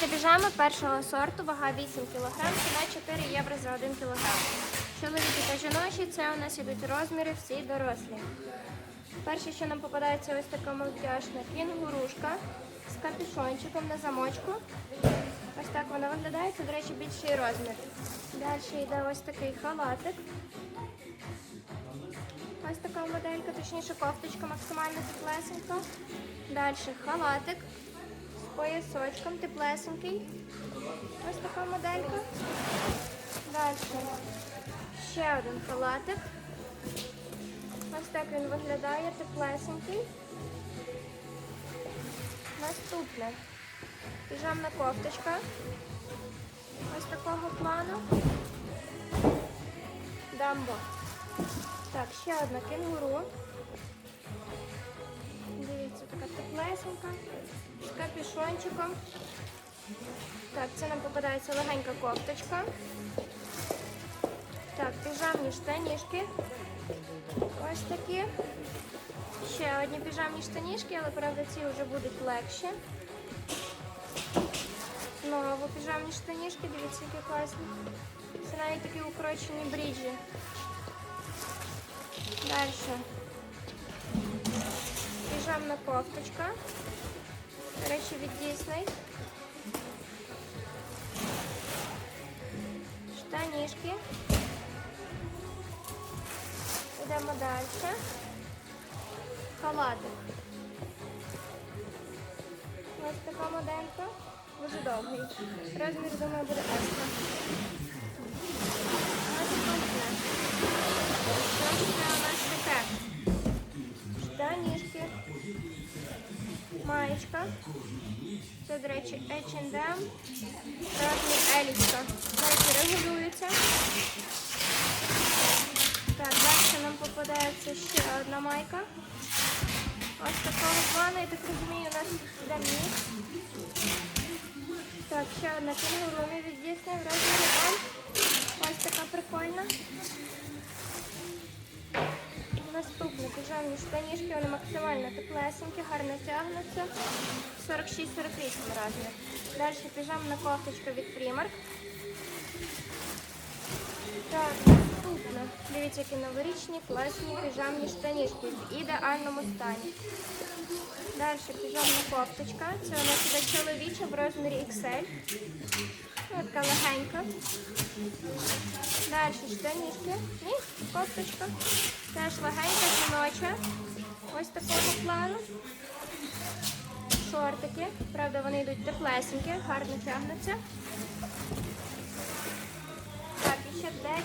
Це піжама першого сорту, вага 8 кг, ціна 4 євро за 1 кг. Чоловіки та жіночі, це у нас ідуть розміри всі дорослі. Перше, що нам попадається, ось така мультяшна кінгурушка з капюшончиком на замочку. Ось так вона виглядає, це, до речі, більший розмір. Далі йде ось такий халатик. Ось така моделька, точніше кофточка максимально теплесенька. Далі халатик поясочком теплесенький. Ось така моделька. Далі ще один халатик. Ось так він виглядає, теплесенький. Наступне піжамна кофточка. Ось такого плану. Дамбо. Так, ще одна кенгуру. Теплесенька, з капюшончиком. Так, це нам попадається легенька кофточка. Так, піжамні штанішки. Ось такі. Ще одні піжамні штанішки, але правда ці вже будуть легші. Знову піжамні штанішки, дивіться, які класні. Це навіть такі укорочені бріджі. Далі. Піжамна кофточка. До речі, від Disney. Штанішки. Йдемо далі. Халатик. Ось така моделька. Дуже довгий. Розмір, думаю, буде екстра. Маєчка. Це, до речі, H&M. Розмір елічка. Знаєте, регулюється. Так, далі нам попадається ще одна майка. Ось такого плану, я так розумію, у нас йде мікс. Так, ще одна кінгуру від Disney в розмірі. Штанішки, вони максимально теплесенькі, гарно тягнуться. 46-48 розмір. Далі піжамна кофточка від Primark. Так, наступно. Дивіться, які новорічні, класні піжамні штанішки в ідеальному стані. Далі піжамна кофточка. Це у нас іде чоловіча в розмірі XL. Ось така легенька. Далі штанішки. І кофточка. Теж легенька, жіноча. Ось такого плану. Шортики. Правда, вони йдуть теплесенькі, гарно тягнуться.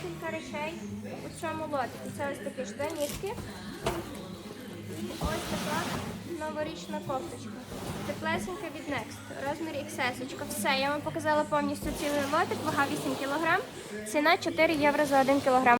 Декілька речей у цьому лотику. Це ось такі штанішки. І ось така новорічна кофточка. Теплесенька від Next. Розмір XS. Все, я вам показала повністю цілий лотик, вага 8 кг. Ціна 4 євро за 1 кг.